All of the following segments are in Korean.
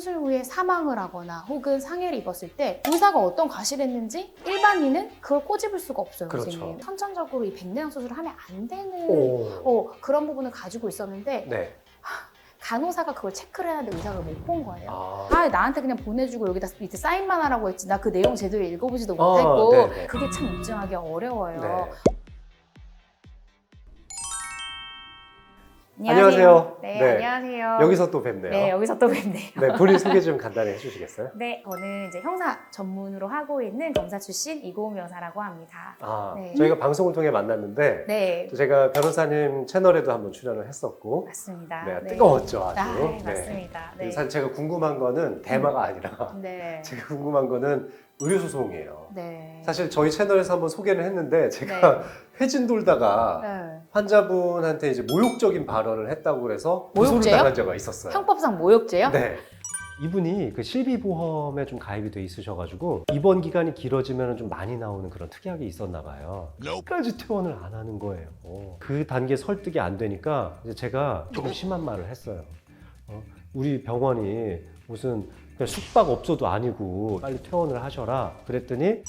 수술 후에 사망을 하거나 혹은 상해를 입었을 때 의사가 어떤 과실을 했는지 일반인은 그걸 꼬집을 수가 없어요, 그렇죠. 선생님. 선천적으로 이 백내장 수술을 하면 안 되는 오. 어, 그런 부분을 가지고 있었는데 네. 간호사가 그걸 체크를 해야 하는데 의사가 못 본 거예요. 아. 아 나한테 그냥 보내주고 여기다 밑에 사인만 하라고 했지 나 그 내용 제대로 읽어보지도 어, 못했고 네네. 그게 참 입증하기 어려워요. 네. 안녕하세요. 안녕하세요. 네, 네. 안녕하세요. 여기서 또 뵙네요. 네 여기서 또 뵙네요. 네, 본인 소개 좀 간단히 해주시겠어요? 네, 저는 이제 형사 전문으로 하고 있는 검사 출신 이고은 변사라고 합니다. 아, 네. 저희가 방송을 통해 만났는데 네, 또 제가 변호사님 채널에도 한번 출연을 했었고 맞습니다. 네, 뜨거웠죠 아주. 아, 네, 네. 맞습니다. 네. 그리고 사실 제가 궁금한 거는 대마가 아니라 네. 제가 궁금한 거는 의료소송이에요. 네. 사실 저희 채널에서 한번 소개를 했는데 제가 회진 돌다가 네. 환자분한테 이제 모욕적인 발언을 했다고 그래서 고소를 모욕죄요? 당한 적이 있었어요. 형법상 모욕죄요? 네. 이분이 그 실비보험에 좀 가입이 돼 있으셔가지고 입원 기간이 길어지면 좀 많이 나오는 그런 특약이 있었나 봐요. 끝까지 퇴원을 안 하는 거예요. 그 단계 설득이 안 되니까 이제 제가 조금 심한 말을 했어요. 어, 우리 병원이 무슨 숙박업소도 아니고 빨리 퇴원을 하셔라. 그랬더니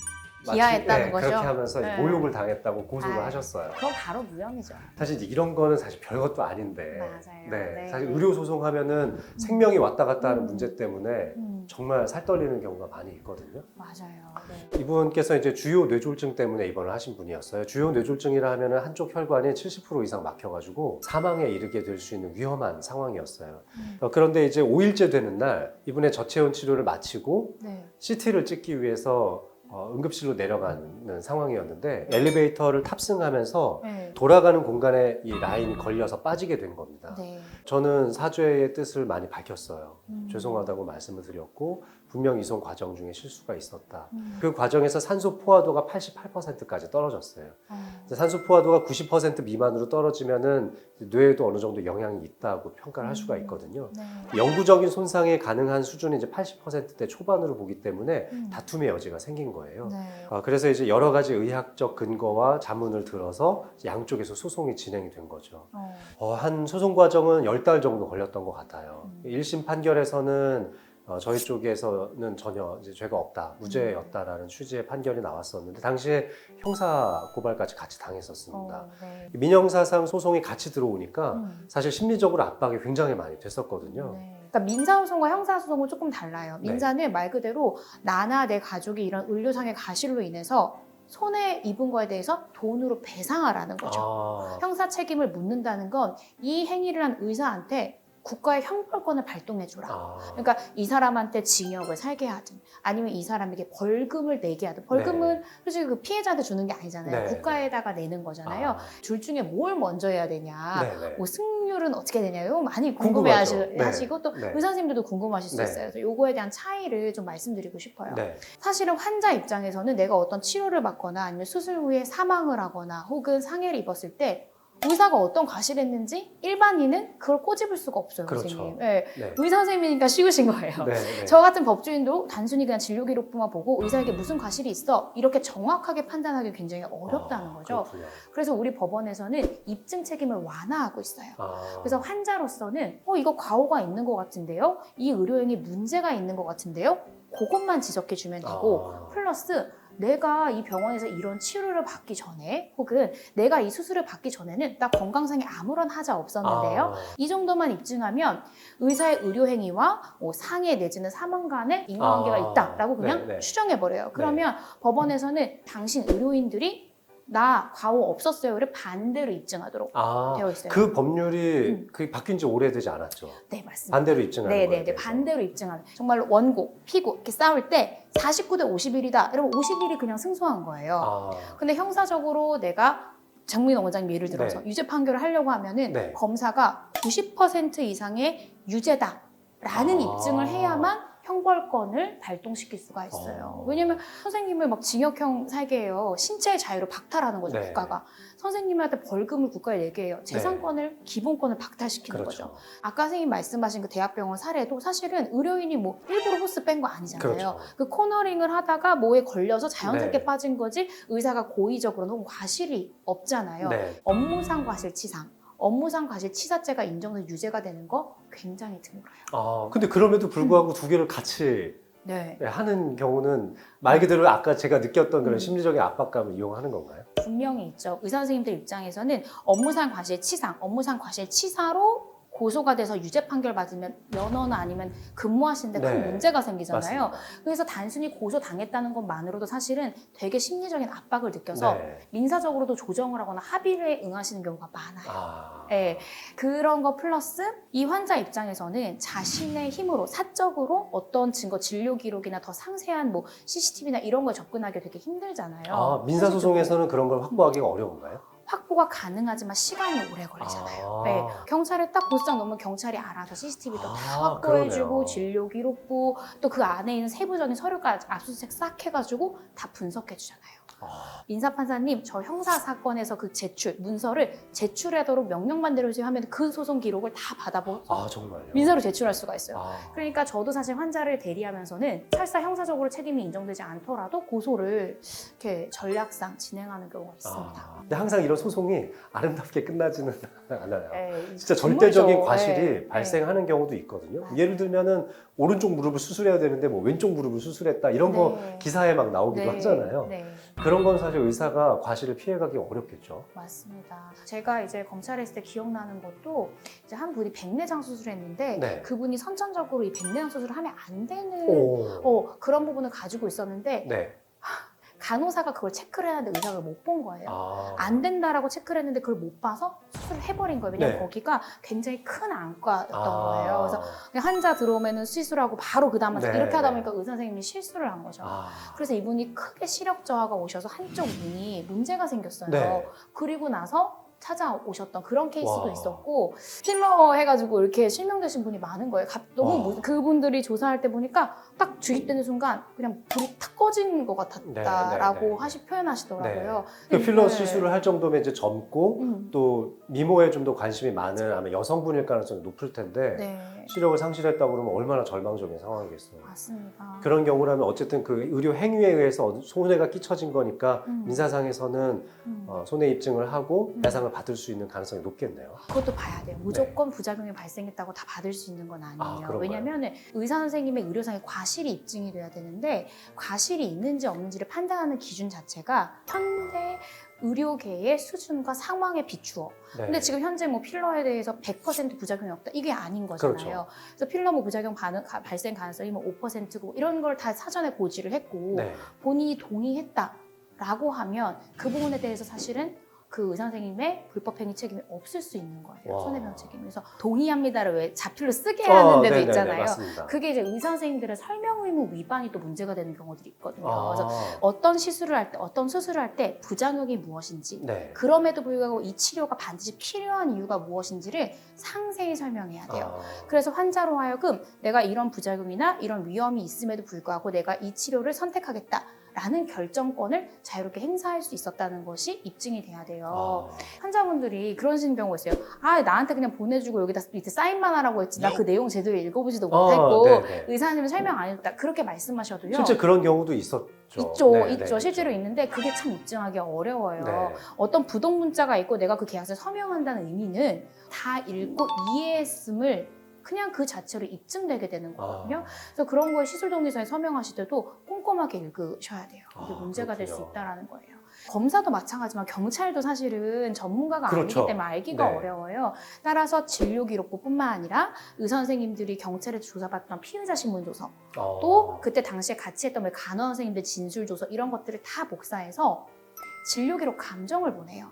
비하했다는 네, 거죠? 그렇게 하면서 네. 모욕을 당했다고 고소를 아. 하셨어요. 그건 바로 무혐의죠. 사실 이제 이런 거는 사실 별것도 아닌데. 맞아요. 네. 네. 사실 의료 소송 하면은 생명이 왔다 갔다 하는 음. 문제 때문에 음, 정말 살 떨리는 경우가 많이 있거든요. 맞아요. 네. 이분께서 이제 주요 뇌졸중 때문에 입원을 하신 분이었어요. 주요 뇌졸중이라 하면은 한쪽 혈관이 70% 이상 막혀가지고 사망에 이르게 될 수 있는 위험한 상황이었어요. 음. 어, 그런데 이제 5일째 되는 날 이분의 저체온 치료를 마치고 네. CT를 찍기 위해서 어, 응급실로 내려가는 상황이었는데 엘리베이터를 탑승하면서 네. 돌아가는 공간에 이 라인이 걸려서 빠지게 된 겁니다. 네. 저는 사죄의 뜻을 많이 밝혔어요. 음. 죄송하다고 말씀을 드렸고 분명 이송 과정 중에 실수가 있었다. 음. 그 과정에서 산소 포화도가 88%까지 떨어졌어요. 어. 이제 산소 포화도가 90% 미만으로 떨어지면은 뇌에도 어느 정도 영향이 있다고 평가를 할 수가 음. 있거든요. 네. 영구적인 손상이 가능한 수준이 이제 80%대 초반으로 보기 때문에 음. 다툼의 여지가 생긴 거예요. 네. 아, 그래서 이제 여러 가지 의학적 근거와 자문을 들어서 양쪽에서 소송이 진행이 된 거죠. 어. 어, 한 소송 과정은 10달 정도 걸렸던 것 같아요. 음. 1심 판결에서는 어, 저희 쪽에서는 전혀 이제 죄가 없다, 무죄였다라는 취지의 판결이 나왔었는데 당시에 형사 고발까지 같이 당했었습니다. 어. 네. 민형사상 소송이 같이 들어오니까 음. 사실 심리적으로 압박이 굉장히 많이 됐었거든요. 네. 그러니까 민사소송과 형사소송은 조금 달라요. 네. 민사는 말 그대로 나나 내 가족이 이런 의료상의 가실로 인해서 손해 입은 거에 대해서 돈으로 배상하라는 거죠. 아, 형사 책임을 묻는다는 건 이 행위를 한 의사한테 국가의 형벌권을 발동해주라. 아. 그러니까 이 사람한테 징역을 살게 하든 아니면 이 사람에게 벌금을 내게 하든 벌금은 솔직히 그 피해자한테 주는 게 아니잖아요. 네. 국가에다가 내는 거잖아요. 아, 둘 중에 뭘 먼저 해야 되냐. 네 네. 뭐 승률은 어떻게 되냐요? 많이 궁금하죠. 궁금해하시고 네. 또 네. 의사 선생님들도 궁금하실 수 네. 있어요. 그래서 요거에 대한 차이를 좀 말씀드리고 싶어요. 네. 사실은 환자 입장에서는 내가 어떤 치료를 받거나 아니면 수술 후에 사망을 하거나 혹은 상해를 입었을 때 의사가 어떤 과실을 했는지 일반인은 그걸 꼬집을 수가 없어요, 그렇죠. 선생님. 네. 네. 의사 선생님이니까 쉬우신 거예요. 네. 네. 저 같은 법조인도 단순히 그냥 진료 기록부만 보고 의사에게 무슨 과실이 있어 이렇게 정확하게 판단하기 굉장히 어렵다는 아, 거죠. 그렇군요. 그래서 우리 법원에서는 입증 책임을 완화하고 있어요. 아. 그래서 환자로서는 어 이거 과오가 있는 것 같은데요, 이 의료행위 문제가 있는 것 같은데요, 그것만 지적해 주면 되고 아. 플러스 내가 이 병원에서 이런 치료를 받기 전에 혹은 내가 이 수술을 받기 전에는 나 건강상에 아무런 하자 없었는데요. 아. 이 정도만 입증하면 의사의 의료 행위와 뭐 상해 내지는 사망 간의 인과관계가 아, 있다라고 그냥 네, 네. 추정해 버려요. 그러면 법원에서는 당신 의료인들이 나 과오 없었어요를 반대로 입증하도록 아, 되어 있어요. 그 법률이 음. 그 바뀐 지 오래되지 않았죠. 네 맞습니다. 반대로 입증하는 거예요. 네네네 반대로 입증하는 정말 원고 피고 이렇게 싸울 때 49대 51이다 이러면 51이 그냥 승소한 거예요. 아, 근데 형사적으로 내가 장민호 원장님 예를 들어서 네. 유죄 판결을 하려고 하면은 네. 검사가 90% 이상의 유죄다라는 아. 입증을 해야만 형벌권을 발동시킬 수가 있어요. 어. 왜냐면 선생님을 막 징역형 살게 해요. 신체의 자유를 박탈하는 거죠, 네. 국가가. 선생님한테 벌금을 국가에 내게 해요. 재산권을, 기본권을 박탈시키는 그렇죠. 거죠. 아까 선생님 말씀하신 그 대학병원 사례도 사실은 의료인이 뭐 일부러 호스 뺀 거 아니잖아요. 그렇죠. 그 코너링을 하다가 뭐에 걸려서 자연스럽게 네. 빠진 거지 의사가 고의적으로 혹은 과실이 없잖아요. 네. 업무상 과실치상, 업무상 과실치사죄가 인정돼서 유죄가 되는 거 굉장히 드물어요. 아, 근데 그럼에도 불구하고 두 개를 같이 네. 하는 경우는 말 그대로 아까 제가 느꼈던 그런 음. 심리적인 압박감을 이용하는 건가요? 분명히 있죠. 의사 선생님들 입장에서는 업무상 과실 치상, 업무상 과실 치사로 고소가 돼서 유죄 판결 받으면 면허나 아니면 근무하시는데 큰 네. 문제가 생기잖아요. 맞습니다. 그래서 단순히 고소 당했다는 것만으로도 사실은 되게 심리적인 압박을 느껴서 네. 민사적으로도 조정을 하거나 합의를 응하시는 경우가 많아요. 아, 네, 그런 거 플러스 이 환자 입장에서는 자신의 힘으로 사적으로 어떤 증거 진료 기록이나 더 상세한 뭐 CCTV나 이런 걸 접근하기 되게 힘들잖아요. 아, 민사 소송에서는 그런 걸 확보하기가 어려운가요? 확보가 가능하지만 시간이 오래 걸리잖아요. 아. 네, 경찰에 딱 고소장 넣으면 경찰이 알아서 CCTV도 아, 다 확보해주고 그러네요. 진료 기록부 또 그 안에 있는 세부적인 서류까지 압수수색 싹 해가지고 다 분석해주잖아요. 아, 민사 판사님 저 형사 사건에서 그 제출 문서를 제출하도록 명령만 내려주세요 하면 그 소송 기록을 다 받아보 아, 정말요? 민사로 제출할 수가 있어요. 아, 그러니까 저도 사실 환자를 대리하면서는 설사 형사적으로 책임이 인정되지 않더라도 고소를 이렇게 전략상 진행하는 경우가 있습니다. 아, 근데 항상 이런 소송이 아름답게 끝나지는 않아요. 네, 진짜 정말죠. 절대적인 과실이 네, 발생하는 경우도 있거든요. 예를 들면은 오른쪽 무릎을 수술해야 되는데 뭐 왼쪽 무릎을 수술했다 이런 거 네. 기사에 막 나오기도 네, 하잖아요. 네. 그런 건 사실 의사가 과실을 피해가기 어렵겠죠. 맞습니다. 제가 이제 검찰에 있을 때 기억나는 것도 이제 한 분이 백내장 수술했는데 네. 그분이 선천적으로 이 백내장 수술을 하면 안 되는 오. 어, 그런 부분을 가지고 있었는데 네. 간호사가 그걸 체크를 해놨는데 의사가 못 본 거예요. 아. 안 된다라고 체크를 했는데 그걸 못 봐서 수술을 해버린 거예요. 왜냐면 네. 거기가 굉장히 큰 안과였던 아. 거예요. 그래서 그냥 환자 들어오면은 시술하고 바로 그 다음 네, 이렇게 하다 네. 보니까 의사 선생님이 실수를 한 거죠. 아. 그래서 이분이 크게 시력 저하가 오셔서 한쪽 눈이 문제가 생겼어요. 네. 그리고 나서 찾아오셨던 그런 케이스도 와. 있었고 필러 해가지고 이렇게 실명되신 분이 많은 거예요. 갑- 너무 와. 무- 그분들이 조사할 때 보니까 딱 주입되는 순간 그냥 불이 탁 꺼진 것 같았다라고 네, 네, 네. 하시 표현하시더라고요. 그 필러 네. 시술을 할 정도면 이제 젊고 음. 또 미모에 좀 더 관심이 많은 아마 여성분일 가능성이 높을 텐데 네, 시력을 상실했다고 그러면 얼마나 절망적인 상황이겠어요. 맞습니다. 그런 경우라면 어쨌든 그 의료 행위에 의해서 손해가 끼쳐진 거니까 음. 민사상에서는 음. 어, 손해 입증을 하고 음. 배상을 받을 수 있는 가능성이 높겠네요. 그것도 봐야 돼요. 무조건 부작용이 발생했다고 다 받을 수 있는 건 네. 아, 아니에요. 그런가요? 왜냐하면 의사 선생님의 의료상의 과실이 입증이 돼야 되는데 과실이 있는지 없는지를 판단하는 기준 자체가 현대 의료계의 수준과 상황에 비추어. 네. 근데 지금 현재 뭐 필러에 대해서 100% 부작용이 없다. 이게 아닌 거잖아요. 그렇죠. 그래서 필러 뭐 부작용 반응, 가- 발생 가능성이 뭐 5%고 이런 걸 다 사전에 고지를 했고 네. 본인이 동의했다라고 하면 그 부분에 대해서 사실은 그 의사 선생님의 불법행위 책임이 없을 수 있는 거예요. 와. 손해배상 책임. 그래서 동의합니다를 왜 자필로 쓰게 어, 하는 데도 네네네, 있잖아요. 맞습니다. 그게 이제 의사 선생님들의 설명 의무 위반이 또 문제가 되는 경우들이 있거든요. 그래서 아, 어떤 시술을 할 때, 어떤 수술을 할 때 부작용이 무엇인지, 네. 그럼에도 불구하고 이 치료가 반드시 필요한 이유가 무엇인지를 상세히 설명해야 돼요. 아, 그래서 환자로 하여금 내가 이런 부작용이나 이런 위험이 있음에도 불구하고 내가 이 치료를 선택하겠다. 라는 결정권을 자유롭게 행사할 수 있었다는 것이 입증이 돼야 돼요. 아, 환자분들이 그러시는 경우가 있어요. 아, 나한테 그냥 보내주고 여기다 밑에 사인만 하라고 했지. 나 그 내용 제대로 읽어보지도 못했고 아, 네네. 의사님은 설명 안 해줬다. 그렇게 말씀하셔도요. 실제 그런 경우도 있었죠. 있죠, 네, 있죠. 네, 실제로 있는데 그게 참 입증하기 어려워요. 네. 어떤 부동 문자가 있고 내가 그 계약서를 서명한다는 의미는 다 읽고 이해했음을 그냥 그 자체로 입증되게 되는 거거든요. 아, 그래서 그런 거에 시술 동의서에 서명하실 때도 꼼꼼하게 읽으셔야 돼요. 이게 아, 문제가 될 수 그렇군요. 있다라는 거예요. 검사도 마찬가지지만 경찰도 사실은 전문가가 그렇죠. 아니기 때문에 알기가 네. 어려워요. 따라서 진료 기록부뿐만 아니라 의사 선생님들이 경찰에서 조사받던 피의자 신문 조서 어, 또 그때 당시에 같이 했던 뭐 간호 선생님들 진술 조서 이런 것들을 다 복사해서 진료 기록 감정을 보내요.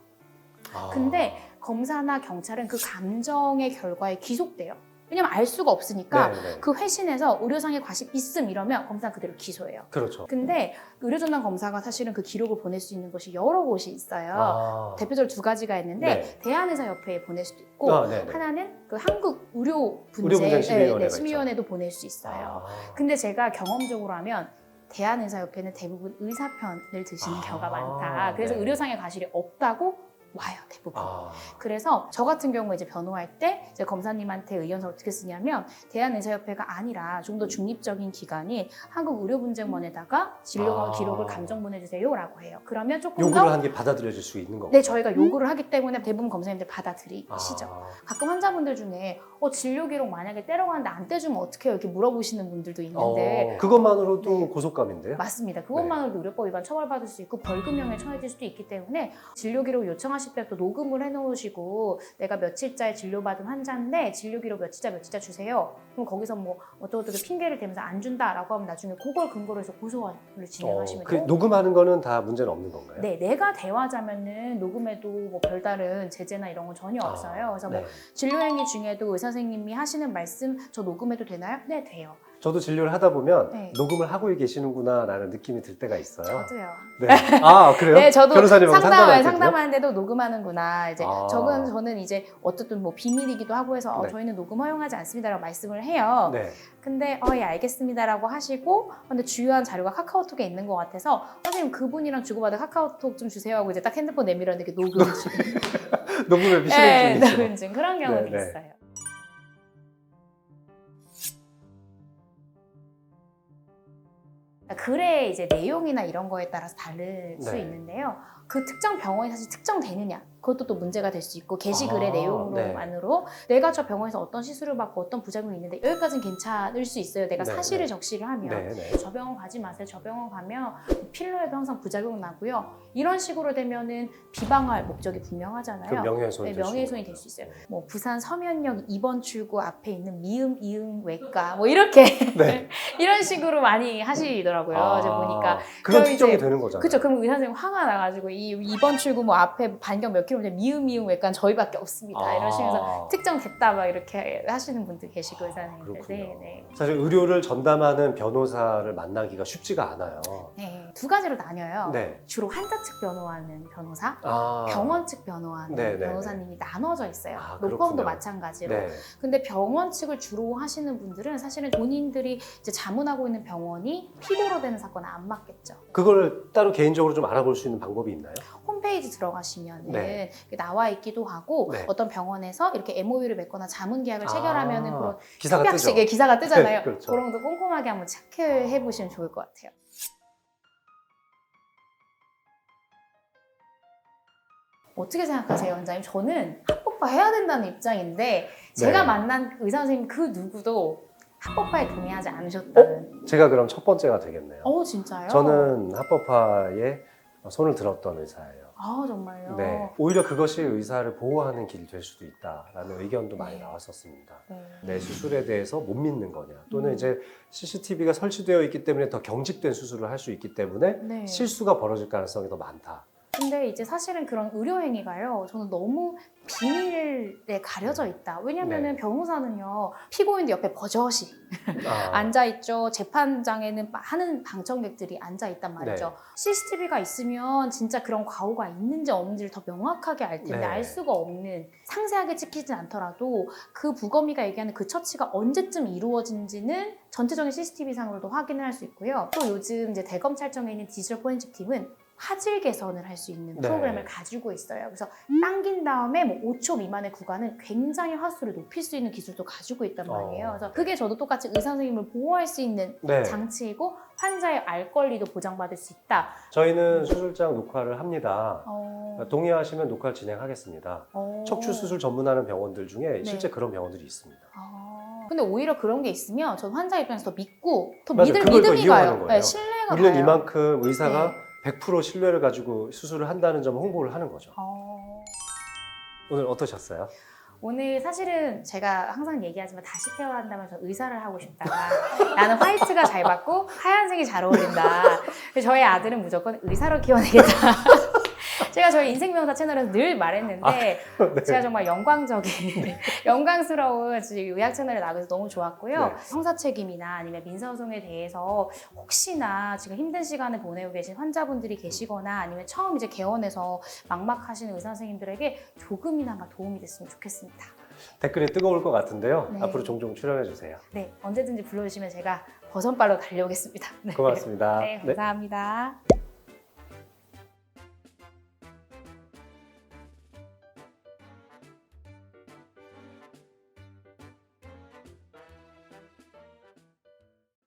아, 근데 검사나 경찰은 그 감정의 결과에 기속돼요. 왜냐면 알 수가 없으니까 네, 네. 그 회신에서 의료상의 과실 있음 이러면 검사 그대로 기소해요. 그렇죠. 근데 의료전담 검사가 사실은 그 기록을 보낼 수 있는 곳이 여러 곳이 있어요. 아, 대표적으로 두 가지가 있는데 네. 대한의사협회에 보낼 수도 있고 아, 네 네. 하나는 그 한국 의료 분쟁 의료분쟁 심의위원회가 있죠. 심의위원회도 보낼 수 있어요. 아, 근데 제가 경험적으로 하면 대한의사협회는 대부분 의사편을 드시는 아, 경우가 많다. 그래서 네. 의료상의 과실이 없다고 와요 대부분. 아, 그래서 저 같은 경우에 이제 변호할 때 이제 검사님한테 의견서를 어떻게 쓰냐면 대한의사협회가 아니라 좀 더 중립적인 기관인 한국의료분쟁원에다가 진료 아. 기록을 감정 보내주세요라고 해요. 그러면 조금 요구를 더 한 게 받아들여질 수 있는 거고. 네, 저희가 요구를 하기 때문에 대부분 검사님들 받아들이시죠. 아, 가끔 환자분들 중에 어, 진료 기록 만약에 떼러가는데 안 떼주면 어떡해요? 이렇게 물어보시는 분들도 있는데 어, 그것만으로도 네. 고속감인데요. 맞습니다. 그것만으로도 의료법 위반 처벌받을 수 있고 벌금형에 처해질 수도 있기 때문에 진료 기록 요청하 실 때부터 녹음을 해놓으시고 내가 며칠자에 진료받은 환자인데 진료 기록 며칠자 며칠자 주세요. 그럼 거기서 뭐 어떻게 어떻게 핑계를 대면서 안 준다라고 하면 나중에 그걸 근거로 해서 고소를 진행하시면 그 돼요. 녹음하는 거는 다 문제는 없는 건가요? 네, 내가 대화자면은 녹음해도 뭐 별다른 제재나 이런 건 전혀 없어요. 그래서 뭐 네. 진료행위 중에도 의사 선생님이 하시는 말씀 저 녹음해도 되나요? 네, 돼요. 저도 진료를 하다 보면 네. 녹음을 하고 계시는구나라는 느낌이 들 때가 있어요. 저도요. 네. 아 그래요? 네, 저도 변호사님하고 상담? 상담하는데도 녹음하는구나. 이제 아. 저건 저는 이제 어쨌든 뭐 비밀이기도 하고 해서 어, 네. 저희는 녹음 허용하지 않습니다라고 말씀을 해요. 네. 근데 어, 예, 알겠습니다라고 하시고 근데 주요한 자료가 카카오톡에 있는 것 같아서 선생님 그분이랑 주고받은 카카오톡 좀 주세요 하고 이제 딱 핸드폰 내밀었는데 이렇게 녹음 중. 녹음을 네, 실행 중이죠. 녹음 중 그런 경우도 네, 네. 있어요. 글의 이제 내용이나 이런 거에 따라서 다를 수 네. 있는데요. 그 특정 병원이 사실 특정되느냐 그것도 또 문제가 될 수 있고 게시글의 아, 내용으로만으로 내가 저 병원에서 어떤 시술을 받고 어떤 부작용이 있는데 여기까지는 괜찮을 수 있어요. 내가 네, 사실을 네. 적시를 하면 네, 네. 저 병원 가지 마세요. 저 병원 가면 필러에도 항상 부작용 나고요. 이런 식으로 되면은 비방할 목적이 그 분명하잖아요. 명예훼손이 네, 될수 명예훼손이 될 수 있어요. 뭐 부산 서면역 2번 출구 앞에 있는 미음 이응 외과 뭐 이렇게 네. 이런 식으로 많이 하시더라고요. 아, 이제 보니까 그건 특정이 이제- 되는 거잖아요. 그쵸. 그럼 의사 선생님 화가 나가지고 이 2번 출구 뭐 앞에 반경 몇 킬로미터 미음 이응 외과는 저희밖에 없습니다. 아, 이러시면서 특정됐다 막 이렇게 하시는 분들 계시고 의사 선생님들. 네, 네. 사실 의료를 전담하는 변호사를 만나기가 쉽지가 않아요. 네. 두 가지로 나뉘어요. 네. 주로 환자 측 변호하는 변호사, 아, 병원 측 변호하는 네, 네, 변호사님이 나눠져 있어요. 아, 그렇군요. 마찬가지로. 네. 근데 병원 측을 주로 하시는 분들은 사실은 본인들이 이제 자문하고 있는 병원이 피고로 되는 사건은 안 맞겠죠. 그걸 따로 개인적으로 좀 알아볼 수 있는 방법이 있나요? 홈페이지 들어가시면은 네. 나와 있기도 하고 네. 어떤 병원에서 이렇게 MOU를 맺거나 자문 계약을 아, 체결하면은 그런 기사가 뜨죠. 협약식의 기사가 뜨잖아요. 네, 그렇죠. 그런 것도 꼼꼼하게 한번 체크해 보시면 좋을 것 같아요. 어떻게 생각하세요, 원장님? 저는 합법화 해야 된다는 입장인데 제가 네. 만난 의사 선생님 그 누구도 합법화에 동의하지 않으셨다는. 제가 그럼 첫 번째가 되겠네요. 어, 진짜요? 저는 합법화에 손을 들었던 의사예요. 아 정말요. 네. 오히려 그것이 의사를 보호하는 길이 될 수도 있다라는 의견도 많이 네. 나왔었습니다. 네. 내 수술에 대해서 못 믿는 거냐 또는 음. 이제 CCTV가 설치되어 있기 때문에 더 경직된 수술을 할 수 있기 때문에 네. 실수가 벌어질 가능성이 더 많다. 근데 이제 사실은 그런 의료 행위가요. 저는 너무 비밀에 가려져 있다. 왜냐면은 네. 변호사는요. 피고인들 옆에 버젓이 아, 앉아 있죠. 재판장에는 하는 방청객들이 앉아 있단 말이죠. 네. CCTV가 있으면 진짜 그런 과오가 있는지 없는지를 더 명확하게 알 텐데 네. 알 수가 없는 상세하게 찍히진 않더라도 그 부검이가 얘기하는 그 처치가 언제쯤 이루어진지는 전체적인 CCTV 상으로도 확인을 할 수 있고요. 또 요즘 이제 대검찰청에 있는 디지털 포렌식 팀은 화질 개선을 할 수 있는 네. 프로그램을 가지고 있어요. 그래서 당긴 다음에 뭐 5초 미만의 구간은 굉장히 화수를 높일 수 있는 기술도 가지고 있단 말이에요. 어. 그래서 그게 저도 똑같이 의사 선생님을 보호할 수 있는 네. 장치이고 환자의 알 권리도 보장받을 수 있다. 저희는 수술장 녹화를 합니다. 어, 동의하시면 녹화를 진행하겠습니다. 어. 척추 수술 전문하는 병원들 중에 네. 실제 그런 병원들이 있습니다. 아. 근데 오히려 그런 게 있으면 전 환자 입장에서 더 믿고 더 맞아요. 믿을 그걸 더 믿음이 이용하는 가요. 거예요. 네, 신뢰가 우리는 가요. 이만큼 의사가 네. 100% 신뢰를 가지고 수술을 한다는 점을 홍보를 하는 거죠. 어. 오늘 어떠셨어요? 오늘 사실은 제가 항상 얘기하지만 다시 태어난다면 저 의사를 하고 싶다. 나는 화이트가 잘 받고 하얀색이 잘 어울린다. 저희 아들은 무조건 의사로 키워내겠다. 제가 저희 인생명사 채널에서 늘 말했는데 네. 제가 정말 영광적인, 영광스러운 의학 채널에 나가서 너무 좋았고요. 네. 형사 책임이나 아니면 민사소송에 대해서 혹시나 지금 힘든 시간을 보내고 계신 환자분들이 계시거나 아니면 처음 이제 개원해서 막막하시는 의사 선생님들에게 조금이나마 도움이 됐으면 좋겠습니다. 댓글이 뜨거울 것 같은데요. 네. 앞으로 종종 출연해 주세요. 네, 언제든지 불러주시면 제가 버선발로 달려오겠습니다. 네. 고맙습니다. 네, 네. 감사합니다.